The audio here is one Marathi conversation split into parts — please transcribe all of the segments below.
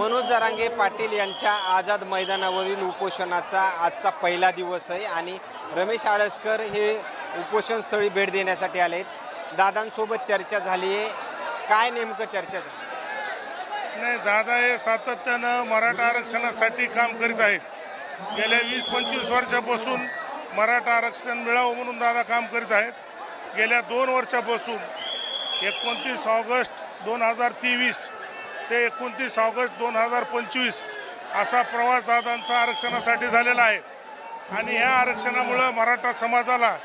मनोज जरांगे पाटील यांच्या आझाद मैदानावरील उपोषणाचा आजचा पहिला दिवस आहे आणि रमेश आळसकर हे उपोषणस्थळी भेट देण्यासाठी आले दादांसोबत चर्चा झाली आहे. काय नेमकं चर्चा झाली? नाही दादा हे सातत्यानं मराठा आरक्षणासाठी काम करीत आहेत. गेल्या वीस पंचवीस वर्षापासून मराठा आरक्षण मिळावं म्हणून दादा काम करीत आहेत. गेल्या दोन वर्षापासून एकोणतीस ऑगस्ट दोन हजार तेवीस ते एकोणतीस ऑगस्ट दोन हजार पंचवीस असा प्रवास दादांचा आरक्षणासाठी झालेला आहे. आणि ह्या आरक्षणामुळं मराठा समाजाला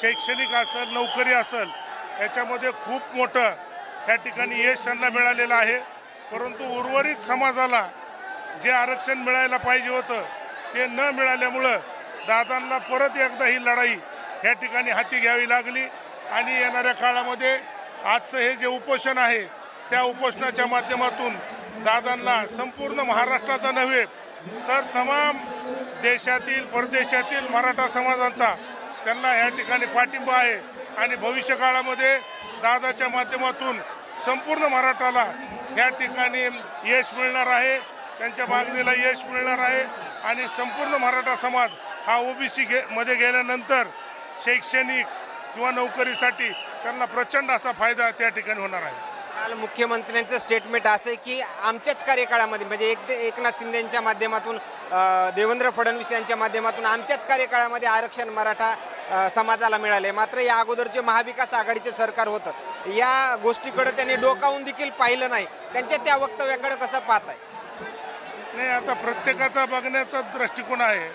शैक्षणिक असेल नोकरी असेल याच्यामध्ये खूप मोठं या ठिकाणी यश त्यांना मिळालेलं आहे. परंतु उर्वरित समाजाला जे आरक्षण मिळायला पाहिजे होतं ते न मिळाल्यामुळं दादांना परत एकदा ही लढाई ह्या ठिकाणी हाती घ्यावी लागली. आणि येणाऱ्या काळामध्ये आजचं हे जे उपोषण आहे त्या उपोषणाच्या माध्यमातून दादांना संपूर्ण महाराष्ट्राचा नव्हे तर तमाम देशातील परदेशातील मराठा समाजाचा त्यांना या ठिकाणी पाठिंबा आहे. आणि भविष्य काळामध्ये दादाच्या माध्यमातून संपूर्ण मराठाला या ठिकाणी यश मिळणार आहे. त्यांच्या मागणीला यश मिळणार आहे. आणि संपूर्ण मराठा समाज हा ओबीसी गे मध्ये गेल्यानंतर शैक्षणिक किंवा नोकरीसाठी त्यांना प्रचंड असा फायदा त्या ठिकाणी होणार आहे. काल मुख्यमंत्र्यांचं स्टेटमेंट असं आहे की आमच्याच कार्यकाळामध्ये म्हणजे एक एकनाथ शिंदेच्या माध्यमातून देवेंद्र फडणवीस यांच्या माध्यमातून आमच्याच कार्यकाळामध्ये आरक्षण मराठा समाजाला मिळाले मात्र या अगोदरचे महाविकास आघाडीचे सरकार होतं या गोष्टीकडे त्यांनी डोकावून देखील पाहिलं नाही. त्यांच्या त्या वक्तव्याकडे कसं पाहत आहे नाही आता प्रत्येकाचा बघण्याचा दृष्टिकोन आहे.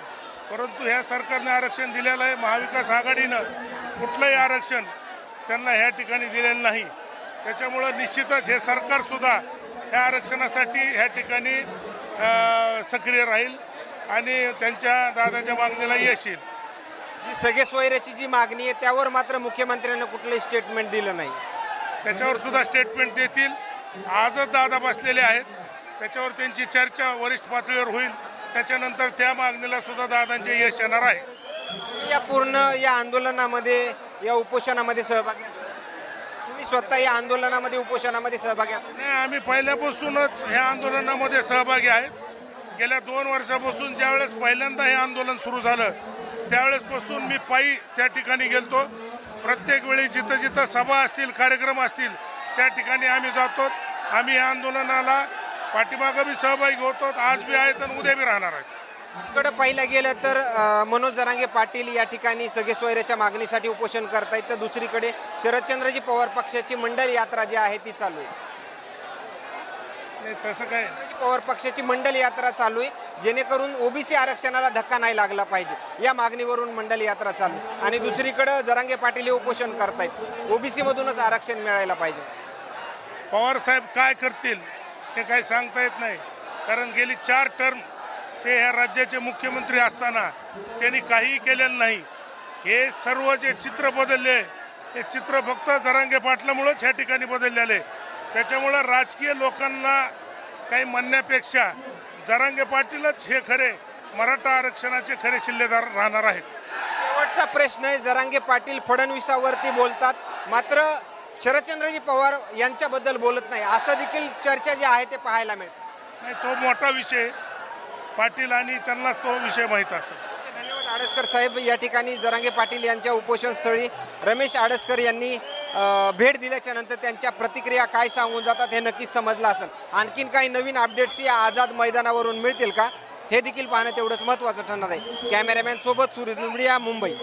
परंतु ह्या सरकारने आरक्षण दिलेलं आहे. महाविकास आघाडीनं कुठलंही आरक्षण त्यांना ह्या ठिकाणी दिलेलं नाही. त्याच्यामुळं निश्चितच हे सरकारसुद्धा ह्या आरक्षणासाठी ह्या ठिकाणी सक्रिय राहील आणि त्यांच्या दादाच्या मागणीला यश येईल. जी सगळे सोयऱ्याची जी मागणी आहे त्यावर मात्र मुख्यमंत्र्यांनी कुठलंही स्टेटमेंट दिलं नाही. त्याच्यावर सुद्धा स्टेटमेंट देतील. आजच दादा बसलेले आहेत. त्याच्यावर त्यांची चर्चा वरिष्ठ पातळीवर होईल. त्याच्यानंतर त्या मागणीला सुद्धा दादांचे यश येणार आहे. या पूर्ण या आंदोलनामध्ये या उपोषणामध्ये सहभागी. तुम्ही स्वतः या आंदोलनामध्ये उपोषणामध्ये सहभागी असाल. नाही आम्ही पहिल्यापासूनच ह्या आंदोलनामध्ये सहभागी आहेत. गेल्या दोन वर्षापासून ज्यावेळेस पहिल्यांदा हे आंदोलन सुरू झालं त्यावेळेसपासून मी पायी त्या ठिकाणी गेलतो. प्रत्येक वेळी जिथं जिथं सभा असतील कार्यक्रम असतील त्या ठिकाणी आम्ही जातो. आम्ही या आंदोलनाला पाठीमागं बी सहभागी होतो. आज बी आहेत आणि उद्या बी राहणार आहेत. इकडं पाहिलं गेलं तर मनोज जरांगे पाटील या ठिकाणी सगळे सोयऱ्याच्या मागणीसाठी उपोषण करतायत. तर दुसरीकडे शरदचंद्रजी पवार पक्षाची मंडल यात्रा जी आहे ती चालू आहे. तसं काय? पवार पक्षाची मंडल यात्रा चालू आहे. जेणेकरून ओबीसी आरक्षणाला धक्का नाही लागला पाहिजे. या मागणीवरून मंडल यात्रा चालू. आणि दुसरीकडं जरांगे पाटील हे उपोषण करतायत. ओबीसी मधूनच आरक्षण मिळायला पाहिजे. पवार साहेब काय करतील हे काही सांगता येत नाही. कारण गेली चार टर्म ते ह्या राज्याचे मुख्यमंत्री असताना त्यांनी काहीही केलेलं नाही. हे सर्व जे चित्र बदलले हे चित्र फक्त जरांगे पाटलामुळंच ह्या ठिकाणी बदललेले. त्याच्यामुळं राजकीय लोकांना काही म्हणण्यापेक्षा जरांगे पाटीलच हे खरे मराठा आरक्षणाचे खरे शिल्लेदार राहणार आहेत. शेवटचा प्रश्न आहे जरांगे पाटील फडणवीसावरती बोलतात. मात्र शरदचंद्रजी पवार यांच्याबद्दल बोलत नाही. असं देखील चर्चा जी आहे ते पाहायला मिळते. नाही तो मोठा विषय पाटील आणि त्यांनाच तो विषय माहीत असेल. धन्यवाद आडसकर साहेब. या ठिकाणी जरांगे पाटील यांच्या उपोषणस्थळी रमेश आडसकर यांनी अ, भेट दिल्याच्या नंतर त्यांच्या प्रतिक्रिया काय सांगून जातात हे नक्कीच समजलं असेल. आणखीन काही नवीन अपडेट्स या आझाद मैदानावरून मिळतील का? हे देखील पाहणं तेवढंच महत्त्वाचं ठरणार आहे. कॅमेरामॅन सोबत मुंबई.